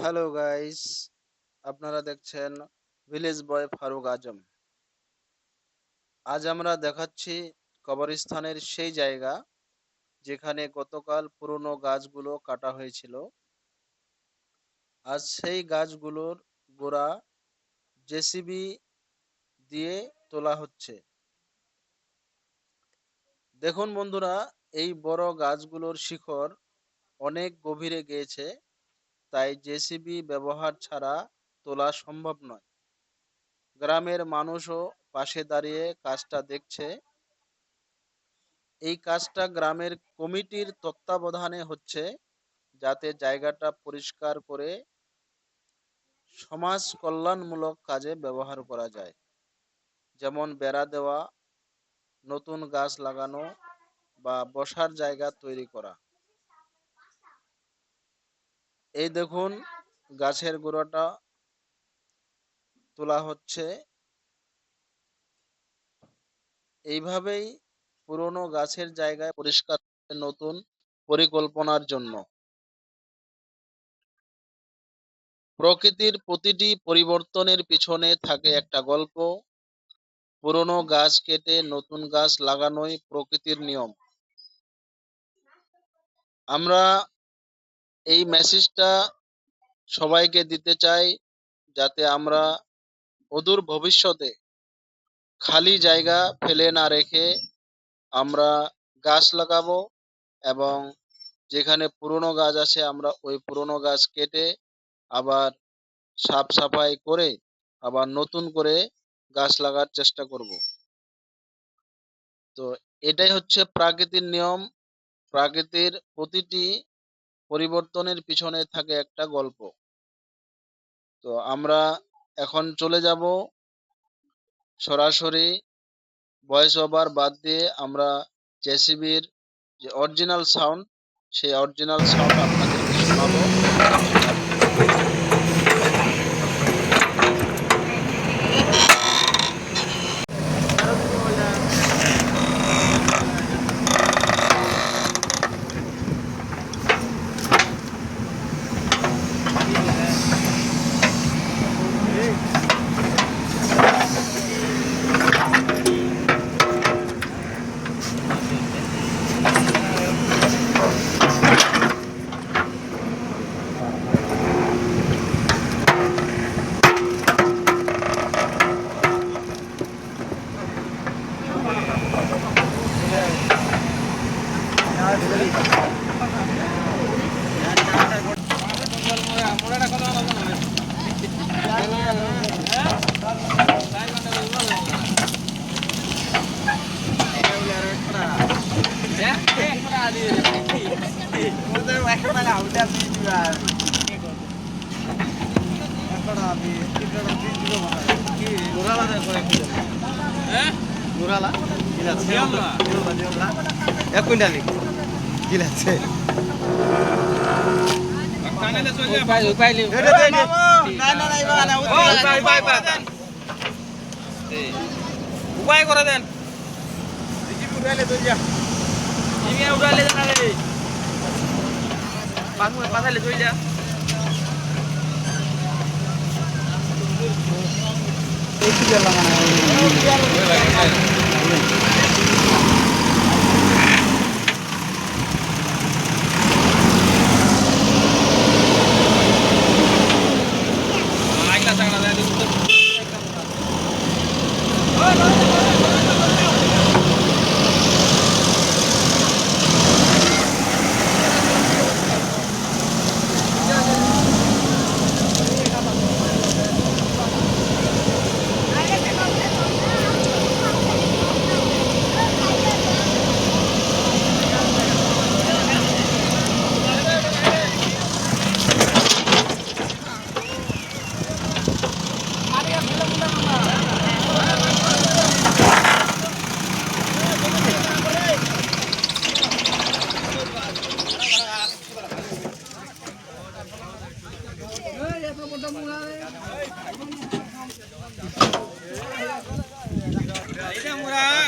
Hello guys আপনারা দেখছেন village বয় ফারুক আজম আজ আমরা দেখাচ্ছি কবরস্থানের সেই জায়গা যেখানে গতকাল পুরনো গাছগুলো কাটা হয়েছিল। আজ সেই গাছগুলোর গোড়া জেসিবি দিয়ে তোলা হচ্ছে। দেখুন বন্ধুরা, এই বড় গাছগুলোর শিখর অনেক গভীরে গিয়েছে। তাই জেসিবি ব্যবহার ছাড়া তোলা সম্ভব নয়। গ্রামের মানুষও পাশে দাঁড়িয়ে কাজটা দেখছে। এই কাজটা গ্রামের কমিটির তত্ত্বাবধানে হচ্ছে যাতে জায়গাটা পরিষ্কার করে সমাজ কল্যাণমূলক কাজে ব্যবহার করা যায়। যেমন বেড়া দেওয়া, নতুন গাছ লাগানো বা বসার জায়গা তৈরি করা। এই দেখুন, গাছের গোড়াটা তোলা হচ্ছে। এইভাবেই পুরনো গাছের জায়গায় পরিষ্কার, নতুন পরিকল্পনার জন্য। প্রকৃতির প্রতিটি পরিবর্তনের পিছনে থাকে একটা গল্প। পুরনো গাছ কেটে নতুন গাছ লাগানোই প্রকৃতির নিয়ম। আমরা এই মেসেজটা সবাইকে দিতে চাই যাতে আমরা অদূর ভবিষ্যতে খালি জায়গা ফেলে না রেখে আমরা গাছ লাগাবো এবং যেখানে পুরনো গাছ আছে আমরা ওই পুরনো গাছ কেটে আবার সাফ সাফাই করে আবার নতুন করে গাছ লাগার চেষ্টা করব। তো এটাই হচ্ছে প্রাকৃতির নিয়ম। প্রাকৃতির প্রতিটি পরিবর্তনের পিছনে থাকে একটা গল্প। তো আমরা এখন চলে যাব। সরাসরি ভয়েস ওভার বাদ দিয়ে আমরা জেসিবির যে অরিজিনাল সাউন্ড সেই অরিজিনাল সাউন্ড আপনাদেরকে শোনাবো। এক কুইন্টালি গিলাচ্ছে উপায় করে দেন। উঠাইলে জানালে পাঠাইলে চলে যা। Ito lang ang